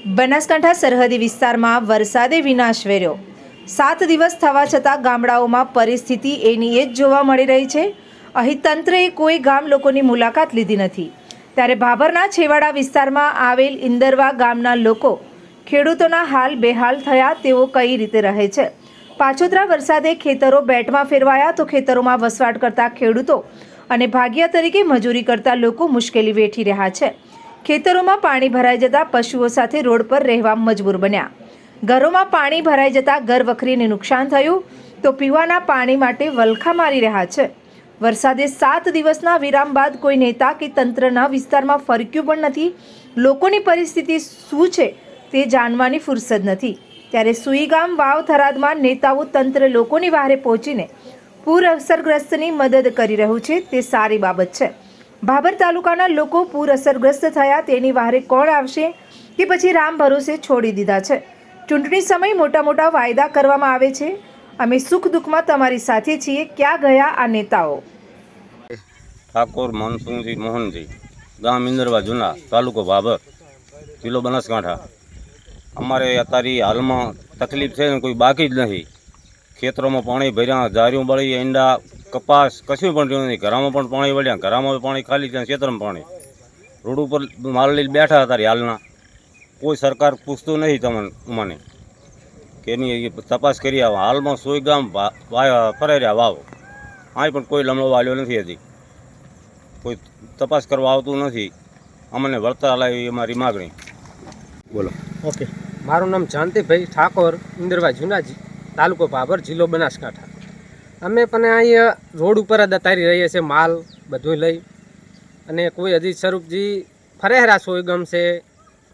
બનાસકાંઠા સરહદી વિસ્તારમાં વરસાદે વિનાશ વેર્યો. સાત દિવસ થવા છતાં ગામડાઓમાં પરિસ્થિતિ એની એ જ જોવા મળી રહી છે. અહીં તંત્રએ કોઈ ગામ લોકોની મુલાકાત લીધી નથી. ત્યારે ભાભરના છેવાડા વિસ્તારમાં આવેલ ઇન્દરવા ગામના લોકો ખેડૂતોના હાલ બેહાલ થયા તેઓ કઈ રીતે રહે છે? પાછોતરા વરસાદે ખેતરો બેટમાં ફેરવાયા તો ખેતરોમાં વસવાટ કરતા ખેડૂતો અને ભાગ્યા તરીકે મજૂરી કરતા લોકો મુશ્કેલી વેઠી રહ્યા છે. ખેતરોમાં પાણી ભરાઈ જતા પશુઓ સાથે રોડ પર રહેવા મજબૂર બન્યા. ઘરોમાં પાણી ભરાઈ જતા ઘર વખરીને નુકસાન થયું તો પીવાના પાણી માટે વલખા મારી રહ્યા છે. વરસાદે સાત દિવસના વિરામ બાદ કોઈ નેતા કે તંત્રના વિસ્તારમાં ફરક્યું પણ નથી. લોકોની પરિસ્થિતિ શું છે તે જાણવાની ફુરસદ નથી. ત્યારે સુઈગામ વાવ થરાદમાં નેતાઓ તંત્ર લોકોની વારે પહોંચીને પૂર અસરગ્રસ્તની મદદ કરી રહ્યું છે તે સારી બાબત છે. ભાભર તાલુકાના લોકો પૂર અસરગ્રસ્ત થયા. તેની વારે કોણ આવશે કે પછી રામ ભરોસે છોડી દીધા છે? ચૂંટણી સમય મોટા મોટા વાયદા કરવામાં આવે છે. અમે સુખ દુઃખમાં તમારી સાથે છીએ. ક્યાં ગયા આ નેતાઓ? ઠાકોર મનસુંગજી મોહનજી, ગામ ઇન્દરવા, જૂના, તાલુકો ભાભર, જિલ્લો બનાસકાંઠા. અમારે અત્યારે હાલમાં તકલીફ છે ને કોઈ બાકી જ નથી. ખેતરોમાં પાણી ભર્યા ઝારિયું બળી, ઈંડા કપાસ કશું પણ થયું નથી ઘરમાં પણ પાણી વળ્યા, ઘરમાં પાણી ખાલી ત્યાં ખેતરમાં પાણી. રોડ ઉપર માલ લઈને બેઠા હતા હાલના. કોઈ સરકાર પૂછતું નથી તમને, મને. કે તપાસ કરી આવે. હાલમાં સોય ગામ ફરાઈ રહ્યા વાવ. અહીં પણ કોઈ લમણો વાલ્યો નથી હજી. કોઈ તપાસ કરવા આવતું નથી. અમને વળતા લાવી અમારી માગણી. બોલો. ઓકે. મારું નામ જાનતીભાઈ ઠાકોર, ઇન્દરભાઈ જુનાજી, તાલુકો ભાભર, જિલ્લો બનાસકાંઠા. અમે પણ અહીંયા રોડ ઉપર જ અતારી રહીએ છીએ, માલ બધું લઈ. અને કોઈ હજી સ્વરૂપજી ફરેહરા સોયગમ છે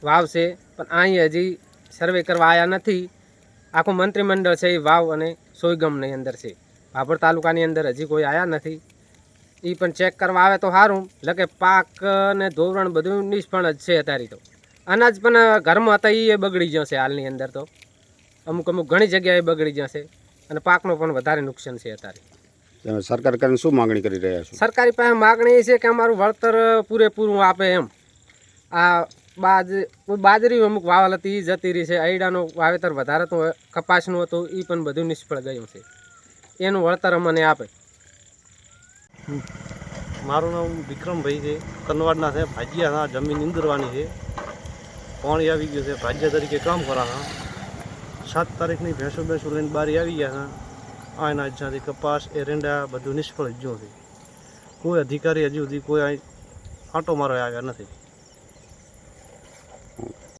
વાવ છે પણ અહીં હજી સર્વે કરવા આવ્યા નથી. આખું મંત્રીમંડળ છે એ વાવ અને સોયગમની અંદર છે. ભાભર તાલુકાની અંદર હજી કોઈ આવ્યા નથી. એ પણ ચેક કરવા આવે તો સારું એટલે કે પાક ને ધોરણ બધું નિષ્ફળ જ છે અત્યારે તો. અનાજ પણ ઘરમાં હતા એ બગડી જશે હાલની અંદર તો. અમુક અમુક ઘણી જગ્યાએ બગડી જશે અને પાકનો પણ વધારે નુકસાન છે અત્યારે. સરકાર કરીને શું માગણી કરી રહ્યા છો? સરકારી પાસે માગણી એ છે કે અમારું વળતર પૂરેપૂરું આપે એમ. આ બાજ કોઈ બાજરી અમુક વાવલ હતી એ જતી રહી છે. અયડાનું વાવેતર વધારે હતું કપાસનું હતું એ પણ બધું નિષ્ફળ ગયું છે. એનું વળતર અમને આપે. મારું નામ વિક્રમભાઈ છે. કનવાડના છે. ભાજિયાના જમીન ઇન્દરવાની છે. પાણી આવી ગયું છે. ભાજ્ય તરીકે કામ કરા સાત તારીખની ભેંસો ભેંસો લઈને બારી આવી ગયા હતા. એના જ્યાંથી કપાસ એરંડા બધું નિષ્ફળ જ ગયું કોઈ અધિકારી હજુ સુધી કોઈ આંટો મારવા આવ્યા નથી.